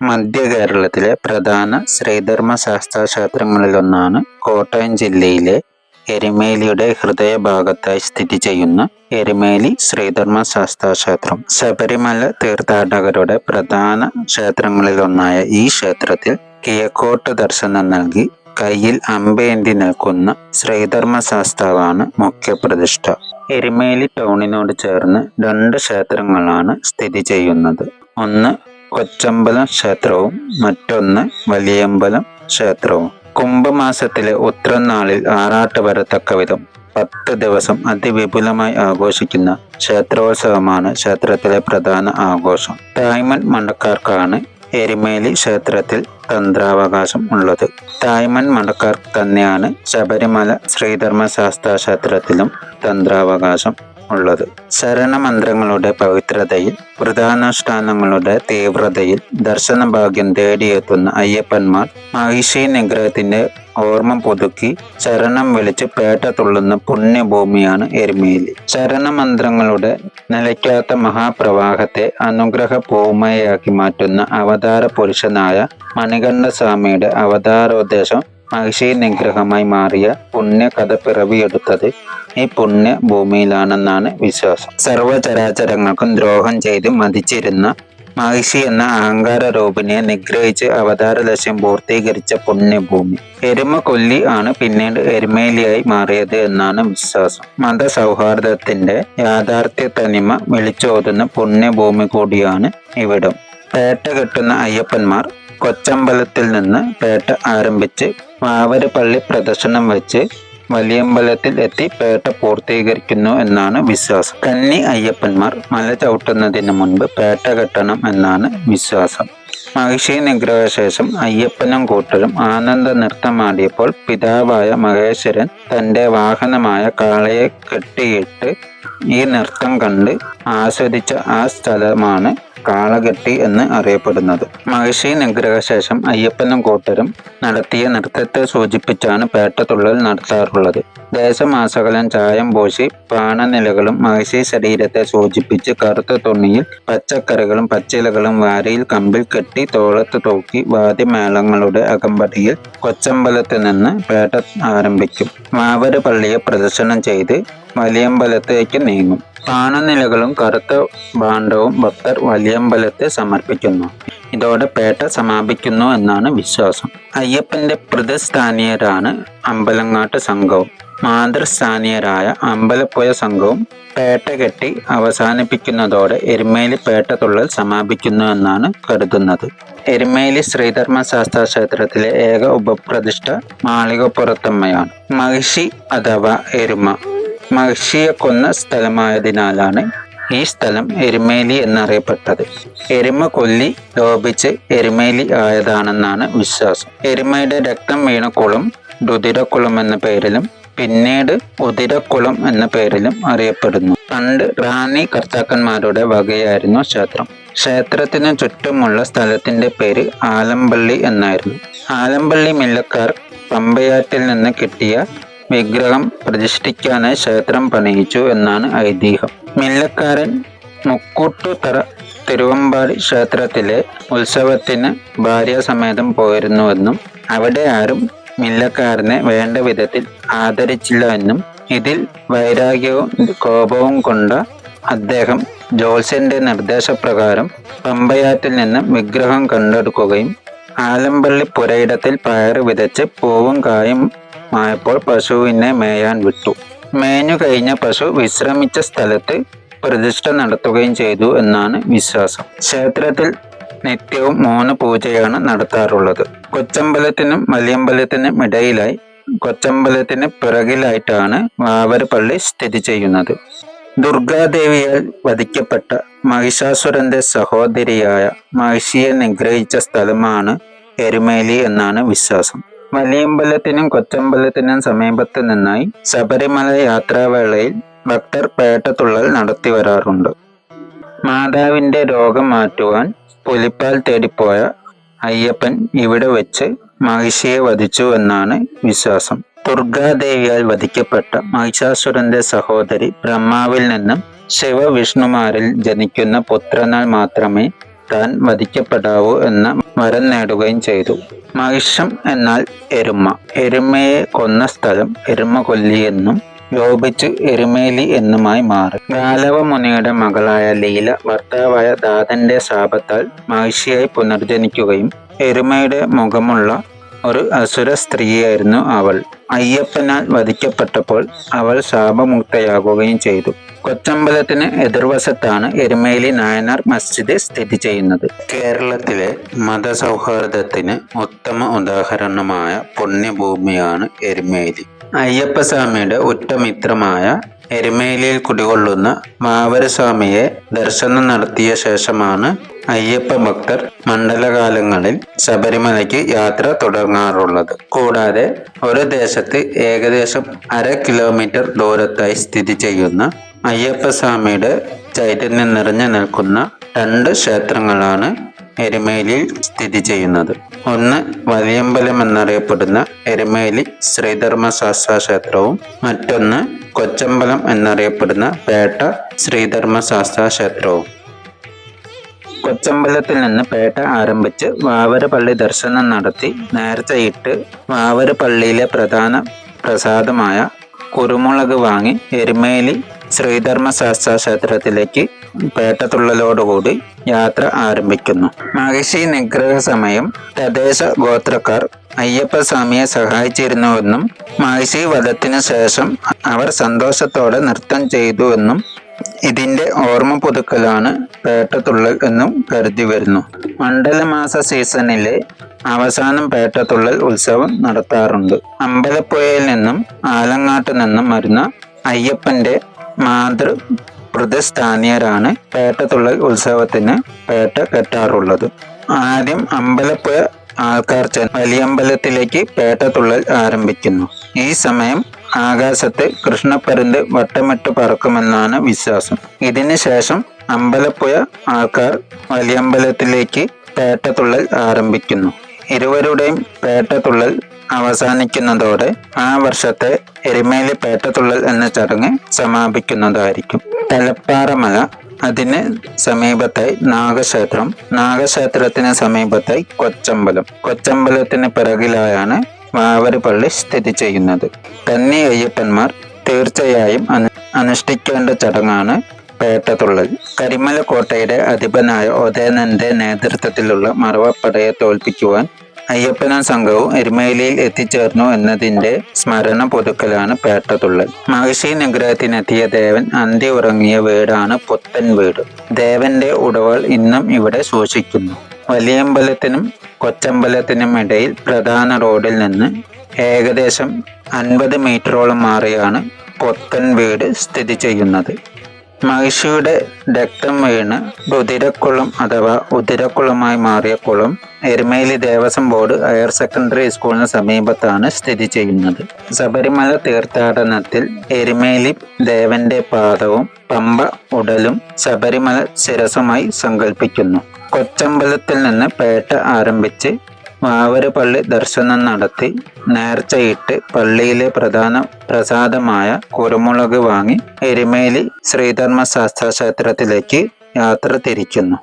മധ്യ കേരളത്തിലെ പ്രധാന ശ്രീധർമ്മ ശാസ്താ ക്ഷേത്രങ്ങളിലൊന്നാണ് കോട്ടയം ജില്ലയിലെ എരുമേലിയുടെ ഹൃദയഭാഗത്തായി സ്ഥിതി ചെയ്യുന്ന എരുമേലി ശ്രീധർമ്മ ശാസ്താ ക്ഷേത്രം ശബരിമല തീർത്ഥാടകരുടെ പ്രധാന ക്ഷേത്രങ്ങളിലൊന്നായ ഈ ക്ഷേത്രത്തിൽ കിഴക്കോട്ട് ദർശനം നൽകി കയ്യിൽ അമ്പേന്തി നിൽക്കുന്ന ശ്രീധർമ്മ ശാസ്താവാണ് മുഖ്യപ്രതിഷ്ഠ. എരുമേലി ടൗണിനോട് ചേർന്ന് രണ്ട് ക്ഷേത്രങ്ങളാണ് സ്ഥിതി ചെയ്യുന്നത്. ഒന്ന് കൊച്ചമ്പലം ക്ഷേത്രവും മറ്റൊന്ന് വലിയമ്പലം ക്ഷേത്രവും. കുംഭമാസത്തിലെ ഉത്രനാളിൽ ആറാട്ട് വരത്തക്ക വിധം പത്ത് ദിവസം അതിവിപുലമായി ആഘോഷിക്കുന്ന ക്ഷേത്രോത്സവമാണ് ക്ഷേത്രത്തിലെ പ്രധാന ആഘോഷം. തായ്മൻ മണ്ടക്കാർക്കാണ് എരുമേലി ക്ഷേത്രത്തിൽ തന്ത്രാവകാശം ഉള്ളത്. തായ്മൻ മണ്ടക്കാർ തന്നെയാണ് ശബരിമല ശ്രീധർമ്മശാസ്ത്ര ക്ഷേത്രത്തിലും തന്ത്രാവകാശം ഉള്ളത്. ശരണമന്ത്രങ്ങളുടെ പവിത്രതയിൽ വ്രതാനുഷ്ഠാനങ്ങളുടെ തീവ്രതയിൽ ദർശന ഭാഗ്യം തേടിയെത്തുന്ന അയ്യപ്പന്മാർ മഹിഷി നിഗ്രഹത്തിന്റെ ഓർമ്മ പുതുക്കി ശരണം വിളിച്ച് പേട്ട തുള്ളുന്ന പുണ്യഭൂമിയാണ് എരുമേലി. ശരണമന്ത്രങ്ങളുടെ നിലയ്ക്കാത്ത മഹാപ്രവാഹത്തെ അനുഗ്രഹ ഭൂമയാക്കി മാറ്റുന്ന അവതാര പുരുഷനായ മണികണ്ഠസ്വാമിയുടെ അവതാരോദ്ദേശം മഹിഷി നിഗ്രഹമായി മാറിയ പുണ്യകഥ പിറവിയെടുത്തത് ഈ പുണ്യ ഭൂമിയിലാണെന്നാണ് വിശ്വാസം. സർവചരാചരങ്ങൾക്കും ദ്രോഹം ചെയ്ത് മതിച്ചിരുന്ന മഹിഷി എന്ന അഹങ്കാര രൂപിനെ നിഗ്രഹിച്ച് അവതാര ലക്ഷ്യം പൂർത്തീകരിച്ച പുണ്യഭൂമി. എരുമ കൊല്ലി ആണ് പിന്നീട് എരുമേലിയായി മാറിയത് എന്നാണ് വിശ്വാസം. മതസൗഹാർദ്ദത്തിന്റെ യാഥാർത്ഥ്യ തനിമ വിളിച്ചോതുന്ന പുണ്യഭൂമി കൂടിയാണ് ഇവിടം. പേട്ട കെട്ടുന്ന അയ്യപ്പന്മാർ കൊച്ചമ്പലത്തിൽ നിന്ന് പേട്ട ആരംഭിച്ച് മാവരപ്പള്ളി പ്രദർശനം വെച്ച് വലിയമ്പലത്തിൽ എത്തി പേട്ട പൂർത്തീകരിക്കുന്നു എന്നാണ് വിശ്വാസം. കന്നി അയ്യപ്പന്മാർ മല ചവിട്ടുന്നതിന് മുൻപ് പേട്ട കെട്ടണം എന്നാണ് വിശ്വാസം. മഹിഷി നിഗ്രഹശേഷം അയ്യപ്പനും കൂട്ടരും ആനന്ദ നൃത്തമാടിയപ്പോൾ പിതാവായ മഹേശ്വരൻ തന്റെ വാഹനമായ കാളയെ കെട്ടിയിട്ട് ഈ നൃത്തം കണ്ട് ആസ്വദിച്ച ആ സ്ഥലമാണ് കാളകെട്ടി എന്ന് അറിയപ്പെടുന്നത്. മഹിഷി നിഗ്രഹശേഷം അയ്യപ്പനും കൂട്ടരും നടത്തിയ നൃത്തത്തെ സൂചിപ്പിച്ചാണ് പേട്ടതുള്ളൽ നടത്താറുള്ളത്. ദേശമാസകലം ചായം പൂശി പാണനിലകളും മഹിഷി ശരീരത്തെ സൂചിപ്പിച്ച് കറുത്ത തുണിയിൽ പച്ചക്കറികളും പച്ചിലകളും വാരിയിൽ കമ്പിൽ കെട്ടി തോളത്ത് തൂക്കി വാദ്യമേളങ്ങളുടെ അകമ്പടിയിൽ കൊച്ചമ്പലത്ത് നിന്ന് പേട്ട ആരംഭിക്കും. മാവര് പള്ളിയെ പ്രദർശനം ചെയ്ത് വലിയമ്പലത്തേക്ക് നീങ്ങും. പാണനിലകളും കറുത്ത ഭാണ്ഡവും ഭക്തർ വലിയമ്പലത്തെ സമർപ്പിക്കുന്നു. ഇതോടെ പേട്ട സമാപിക്കുന്നു എന്നാണ് വിശ്വാസം. അയ്യപ്പന്റെ പ്രതിസ്ഥാനീയരാണ് അമ്പലങ്ങാട്ട് സംഘവും. മാതൃസ്ഥാനീയരായ അമ്പലപ്പുഴ സംഘവും പേട്ട കെട്ടി അവസാനിപ്പിക്കുന്നതോടെ എരുമേലി പേട്ട തുള്ളൽ സമാപിക്കുന്നു എന്നാണ് കരുതുന്നത്. എരുമേലി ശ്രീധർമ്മശാസ്ത്ര ക്ഷേത്രത്തിലെ ഏക ഉപപ്രതിഷ്ഠ മാളികപ്പുറത്തമ്മയാണ്. മഹിഷി അഥവാ എരുമ. മഹിഷിയെ കൊന്ന സ്ഥലമായതിനാലാണ് ഈ സ്ഥലം എരുമേലി എന്നറിയപ്പെട്ടത്. എരുമ കൊല്ലി ലോപിച്ച് എരുമേലി ആയതാണെന്നാണ് വിശ്വാസം. എരുമയുടെ രക്തം വീണ കുളം രുതിരക്കുളം എന്ന പേരിലും പിന്നീട് ഉതിരക്കുളം എന്ന പേരിലും അറിയപ്പെടുന്നു. പണ്ട് റാണി കർത്താക്കന്മാരുടെ വകയായിരുന്നു ക്ഷേത്രം. ക്ഷേത്രത്തിന് ചുറ്റുമുള്ള സ്ഥലത്തിന്റെ പേര് ആലമ്പള്ളി എന്നായിരുന്നു. ആലമ്പള്ളി മില്ലക്കാർ പമ്പയാറ്റിൽ നിന്ന് കിട്ടിയ വിഗ്രഹം പ്രതിഷ്ഠിക്കാനായി ക്ഷേത്രം പണിയിച്ചു എന്നാണ് ഐതിഹ്യം. മില്ലക്കാരൻ മുക്കൂട്ടുതറ തിരുവമ്പാടി ക്ഷേത്രത്തിലെ ഉത്സവത്തിന് ഭാര്യാസമേതം പോയിരുന്നുവെന്നും അവിടെ ആരും മില്ലക്കാരനെ വേണ്ട വിധത്തിൽ ആദരിച്ചില്ല എന്നും ഇതിൽ വൈരാഗ്യവും കോപവും കൊണ്ട് അദ്ദേഹം ജോത്സ്യന്റെ നിർദ്ദേശപ്രകാരം പമ്പയാറ്റിൽ നിന്ന് വിഗ്രഹം കണ്ടെടുക്കുകയും ആലമ്പള്ളി പുരയിടത്തിൽ പയറ് വിതച്ച് പൂവും കായും ആയപ്പോൾ പശുവിനെ മേയാൻ വിട്ടു. മേഞ്ഞു കഴിഞ്ഞ പശു വിശ്രമിച്ച സ്ഥലത്ത് പ്രതിഷ്ഠ നടത്തുകയും ചെയ്തു എന്നാണ് വിശ്വാസം. ക്ഷേത്രത്തിൽ നിത്യവും മൂന്ന് പൂജയാണ് നടത്താറുള്ളത്. കൊച്ചമ്പലത്തിനും വലിയമ്പലത്തിനും ഇടയിലായി കൊച്ചമ്പലത്തിന് പിറകിലായിട്ടാണ് വാവരപ്പള്ളി സ്ഥിതി ചെയ്യുന്നത്. ദുർഗാദേവിയാൽ വധിക്കപ്പെട്ട മഹിഷാസുരന്റെ സഹോദരിയായ മഹിഷിയെ നിഗ്രഹിച്ച സ്ഥലമാണ് എരുമേലി എന്നാണ് വിശ്വാസം. വലിയമ്പലത്തിനും കൊച്ചമ്പലത്തിനും സമീപത്ത് നിന്നായി ശബരിമല യാത്രാവേളയിൽ ഭക്തർ പേട്ടത്തുള്ളൽ നടത്തി വരാറുണ്ട്. മാതാവിന്റെ രോഗം മാറ്റുവാൻ പുലിപ്പാൽ തേടിപ്പോയ അയ്യപ്പൻ ഇവിടെ വെച്ച് മഹിഷിയെ വധിച്ചു എന്നാണ് വിശ്വാസം. ദുർഗാദേവിയാൽ വധിക്കപ്പെട്ട മഹിഷാസുരന്റെ സഹോദരി ബ്രഹ്മാവിൽ നിന്നും ശിവവിഷ്ണുമാരിൽ ജനിക്കുന്ന പുത്രനാൽ മാത്രമേ താൻ വധിക്കപ്പെടാവൂ എന്ന് വരം നേടുകയും ചെയ്തു. മഹിഷം എന്നാൽ എരുമ. എരുമയെ കൊന്ന സ്ഥലം എരുമ കൊല്ലി എന്നും ലോപിച്ച് എരുമേലി എന്നുമായി മാറി. ഗാലവ മുനിയുടെ മകളായ ലീല ഭർത്താവായ ദാതന്റെ ശാപത്താൽ മഹിഷിയായി പുനർജനിക്കുകയും എരുമയുടെ മുഖമുള്ള ഒരു അസുര സ്ത്രീയായിരുന്നു അവൾ. അയ്യപ്പനാൽ വധിക്കപ്പെട്ടപ്പോൾ അവൾ ശാപമുക്തയാകുകയും ചെയ്തു. കൊച്ചമ്പലത്തിന് എതിർവശത്താണ് എരുമേലി നായനാർ മസ്ജിദ് സ്ഥിതി ചെയ്യുന്നത്. കേരളത്തിലെ മതസൗഹാർദ്ദത്തിന് ഉത്തമ ഉദാഹരണമായ പുണ്യഭൂമിയാണ് എരുമേലി. അയ്യപ്പസ്വാമിയുടെ ഉറ്റമിത്രമായ എരുമേലിയിൽ കുടികൊള്ളുന്ന മാവരസ്വാമിയെ ദർശനം നടത്തിയ ശേഷമാണ് അയ്യപ്പ ഭക്തർ മണ്ഡലകാലങ്ങളിൽ ശബരിമലയ്ക്ക് യാത്ര തുടങ്ങാറുള്ളത്. കൂടാതെ ഒരു ദേശത്ത് ഏകദേശം അര കിലോമീറ്റർ ദൂരത്തായി സ്ഥിതി ചെയ്യുന്ന അയ്യപ്പസ്വാമിയുടെ ചൈതന്യം നിറഞ്ഞു നിൽക്കുന്ന രണ്ട് ക്ഷേത്രങ്ങളാണ് എരുമേലിയിൽ സ്ഥിതി ചെയ്യുന്നത്. ഒന്ന് വലിയമ്പലം എന്നറിയപ്പെടുന്ന എരുമേലി ശ്രീധർമ്മശാസ്ത്ര ക്ഷേത്രവും മറ്റൊന്ന് കൊച്ചമ്പലം എന്നറിയപ്പെടുന്ന പേട്ട ശ്രീധർമ്മശാസ്ത്ര ക്ഷേത്രവും. കൊച്ചമ്പലത്തിൽ നിന്ന് പേട്ട ആരംഭിച്ച് വാവരപള്ളി ദർശനം നടത്തി നേർച്ചയിട്ട് വാവരപള്ളിയിലെ പ്രധാന പ്രസാദമായ കുരുമുളക് വാങ്ങി എരുമേലി ശ്രീധർമ്മശാസ്ത്ര ക്ഷേത്രത്തിലേക്ക് പേട്ടത്തുള്ളലോടുകൂടി യാത്ര ആരംഭിക്കുന്നു. മഹിഷി നിഗ്രഹ സമയം തദ്ദേശ ഗോത്രക്കാർ അയ്യപ്പസ്വാമിയെ സഹായിച്ചിരുന്നുവെന്നും മഹിഷി വധത്തിനു ശേഷം അവർ സന്തോഷത്തോടെ നൃത്തം ചെയ്തുവെന്നും ഇതിന്റെ ഓർമ്മ പുതുക്കലാണ് പേട്ടത്തുള്ളൽ എന്നും കരുതി വരുന്നു. മണ്ഡലമാസ സീസണിലെ അവസാനം പേട്ടത്തുള്ളൽ ഉത്സവം നടത്താറുണ്ട്. അമ്പലപ്പുഴയിൽ നിന്നും ആലങ്ങാട്ട് നിന്നും വരുന്ന അയ്യപ്പന്റെ മാതൃ പ്രതിസ്ഥാനീയരാണ് പേട്ടത്തുള്ള ഉത്സവത്തിന് പേട്ട കെട്ടാറുള്ളത്. ആദ്യം അമ്പലപ്പുഴ ആൾക്കാർ ചെന്ന് വലിയമ്പലത്തിലേക്ക് പേട്ടത്തുള്ളൽ ആരംഭിക്കുന്നു. ഈ സമയം ആകാശത്ത് കൃഷ്ണപ്പരുന്ത് വട്ടമിട്ട് പറക്കുമെന്നാണ് വിശ്വാസം. ഇതിനു ശേഷം അമ്പലപ്പുഴ ആൾക്കാർ വലിയമ്പലത്തിലേക്ക് പേട്ടത്തുള്ളൽ ആരംഭിക്കുന്നു. ഇരുവരുടെയും പേട്ടത്തുള്ളൽ അവസാനിക്കുന്നതോടെ ആ വർഷത്തെ എരുമേലി പേട്ടത്തുള്ളൽ എന്ന ചടങ്ങ് സമാപിക്കുന്നതായിരിക്കും. തലപ്പാറമല അതിന് സമീപത്തായി നാഗക്ഷേത്രം നാഗക്ഷേത്രത്തിന് സമീപത്തായി കൊച്ചമ്പലം. കൊച്ചമ്പലത്തിന് പിറകിലായാണ് വാവരുപള്ളി സ്ഥിതി ചെയ്യുന്നത്. തന്നെ അയ്യപ്പന്മാർ തീർച്ചയായും അനു അനുഷ്ഠിക്കേണ്ട ചടങ്ങാണ് പേട്ടതുള്ളൽ കരിമല കോട്ടയുടെ അധിപനായ ഉദയനന്റെ നേതൃത്വത്തിലുള്ള മറവപ്പടയെ തോൽപ്പിക്കുവാൻ അയ്യപ്പനും സംഘവും എരുമേലിയിൽ എത്തിച്ചേർന്നു എന്നതിന്റെ സ്മരണ പുതുക്കലാണ് പേട്ടതുള്ളൽ. മഹിഷി നിഗ്രഹത്തിനെത്തിയ ദേവൻ അന്തി ഉറങ്ങിയ വീടാണ് പുത്തൻ വീട്. ദേവന്റെ ഉടവൾ ഇന്നും ഇവിടെ സൂക്ഷിക്കുന്നു വലിയമ്പലത്തിനും കൊച്ചമ്പലത്തിനും ഇടയിൽ പ്രധാന റോഡിൽ നിന്ന് ഏകദേശം അൻപത് മീറ്ററോളം മാറിയാണ് പൊത്തൻ വീട് സ്ഥിതി ചെയ്യുന്നത്. മഹിഷിയുടെ രക്തം വീണ് രുതിരക്കുളം അഥവാ ഉതിരക്കുളമായി മാറിയ കുളം Erumeli Devaswom board higher secondary സ്കൂളിന് സമീപത്താണ് സ്ഥിതി ചെയ്യുന്നത്. ശബരിമല തീർത്ഥാടനത്തിൽ എരുമേലി ദേവന്റെ പാദവും പമ്പ ഉടലും ശബരിമല ശിരസുമായി സങ്കല്പിക്കുന്നു കൊച്ചമ്പലത്തിൽ നിന്ന് പേട്ട ആരംഭിച്ച് വാവരുപള്ളി ദർശനം നടത്തി നേർച്ചയിട്ട് പള്ളിയിലെ പ്രധാന പ്രസാദമായ കുരുമുളക് വാങ്ങി എരുമേലി ശ്രീധർമ്മശാസ്ത്ര ക്ഷേത്രത്തിലേക്ക് യാത്ര തിരിക്കുന്നു.